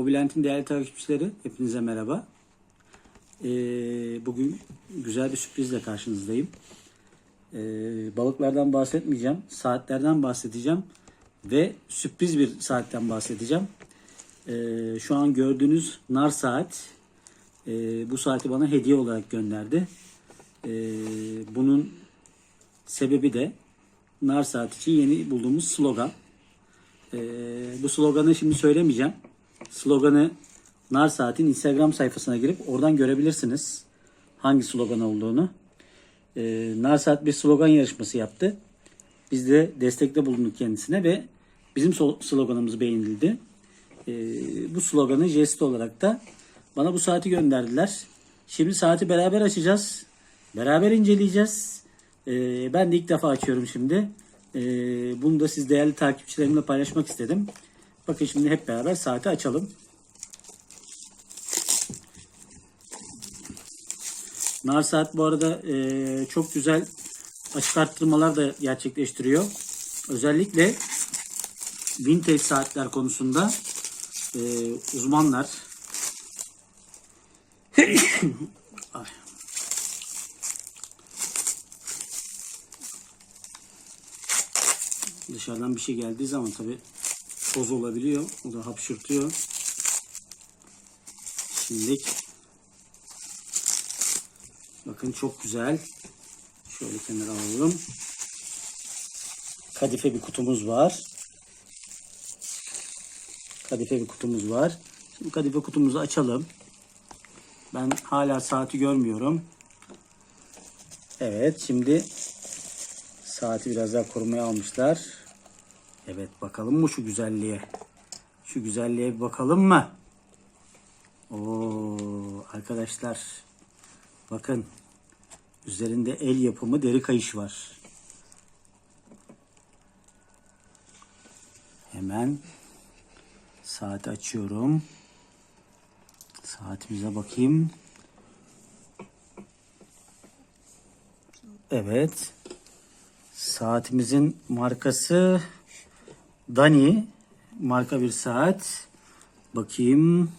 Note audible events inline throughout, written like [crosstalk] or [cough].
Mobilent'in değerli takipçileri hepinize merhaba. Ee, bugün güzel bir sürprizle karşınızdayım. Ee, balıklardan bahsetmeyeceğim, saatlerden bahsedeceğim ve sürpriz bir saatten bahsedeceğim. Ee, şu an gördüğünüz nar saat e, bu saati bana hediye olarak gönderdi. Ee, bunun sebebi de nar saat için yeni bulduğumuz slogan. Ee, bu sloganı şimdi söylemeyeceğim. Sloganı Nar Saat'in Instagram sayfasına girip oradan görebilirsiniz. Hangi slogan olduğunu. Ee, Nar Saat bir slogan yarışması yaptı. Biz de destekte bulunduk kendisine ve bizim sloganımız beğenildi. Ee, bu sloganı jest olarak da bana bu saati gönderdiler. Şimdi saati beraber açacağız. Beraber inceleyeceğiz. Ee, ben de ilk defa açıyorum şimdi. Ee, bunu da siz değerli takipçilerimle paylaşmak istedim. Bakın şimdi hep beraber saati açalım. Nar Saat bu arada e, çok güzel açık arttırmalar da gerçekleştiriyor. Özellikle vintage saatler konusunda e, uzmanlar. [coughs] Dışarıdan bir şey geldiği zaman tabi toz olabiliyor. O da hapşırtıyor. Şimdilik bakın çok güzel. Şöyle kenara alalım. Kadife bir kutumuz var. Kadife bir kutumuz var. Şimdi kadife kutumuzu açalım. Ben hala saati görmüyorum. Evet şimdi saati biraz daha korumaya almışlar. Evet bakalım mı şu güzelliğe? Şu güzelliğe bir bakalım mı? Oo arkadaşlar bakın üzerinde el yapımı deri kayış var. Hemen saati açıyorum. Saatimize bakayım. Evet. Saatimizin markası Dani marka bir saat. Bakayım.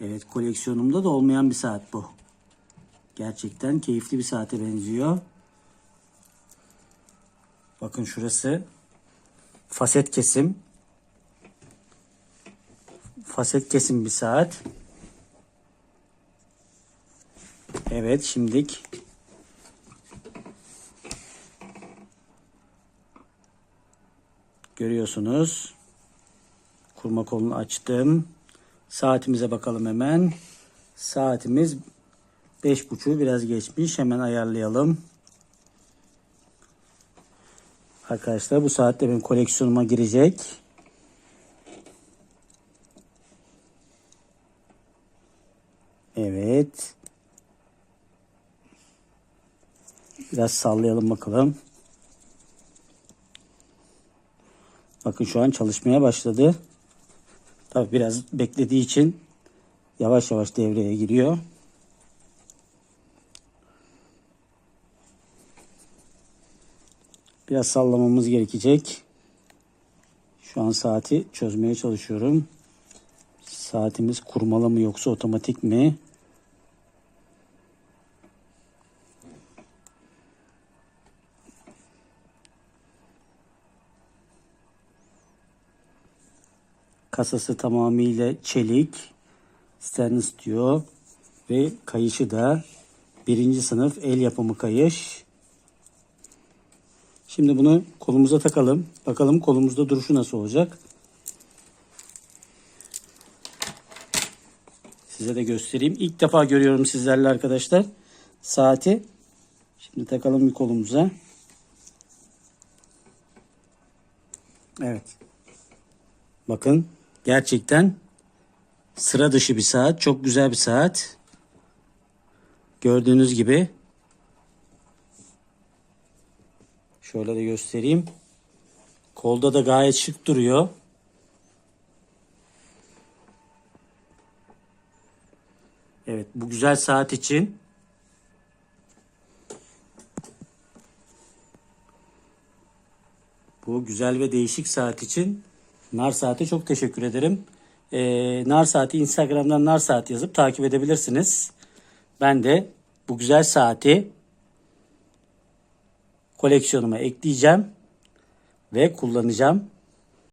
Evet koleksiyonumda da olmayan bir saat bu. Gerçekten keyifli bir saate benziyor. Bakın şurası faset kesim. Faset kesim bir saat. Evet şimdilik Görüyorsunuz. Kurma kolunu açtım. Saatimize bakalım hemen. Saatimiz 5.30 biraz geçmiş. Hemen ayarlayalım. Arkadaşlar bu saatte benim koleksiyonuma girecek. Evet. Biraz sallayalım bakalım. Bakın şu an çalışmaya başladı. Tabi biraz beklediği için yavaş yavaş devreye giriyor. Biraz sallamamız gerekecek. Şu an saati çözmeye çalışıyorum. Saatimiz kurmalı mı yoksa otomatik mi? Kasası tamamıyla çelik. Stainless diyor. Ve kayışı da birinci sınıf el yapımı kayış. Şimdi bunu kolumuza takalım. Bakalım kolumuzda duruşu nasıl olacak. Size de göstereyim. İlk defa görüyorum sizlerle arkadaşlar. Saati. Şimdi takalım bir kolumuza. Evet. Bakın gerçekten sıra dışı bir saat. Çok güzel bir saat. Gördüğünüz gibi. Şöyle de göstereyim. Kolda da gayet şık duruyor. Evet bu güzel saat için bu güzel ve değişik saat için Nar Saat'e çok teşekkür ederim. e, nar saati Instagram'dan nar saat yazıp takip edebilirsiniz. Ben de bu güzel saati koleksiyonuma ekleyeceğim ve kullanacağım.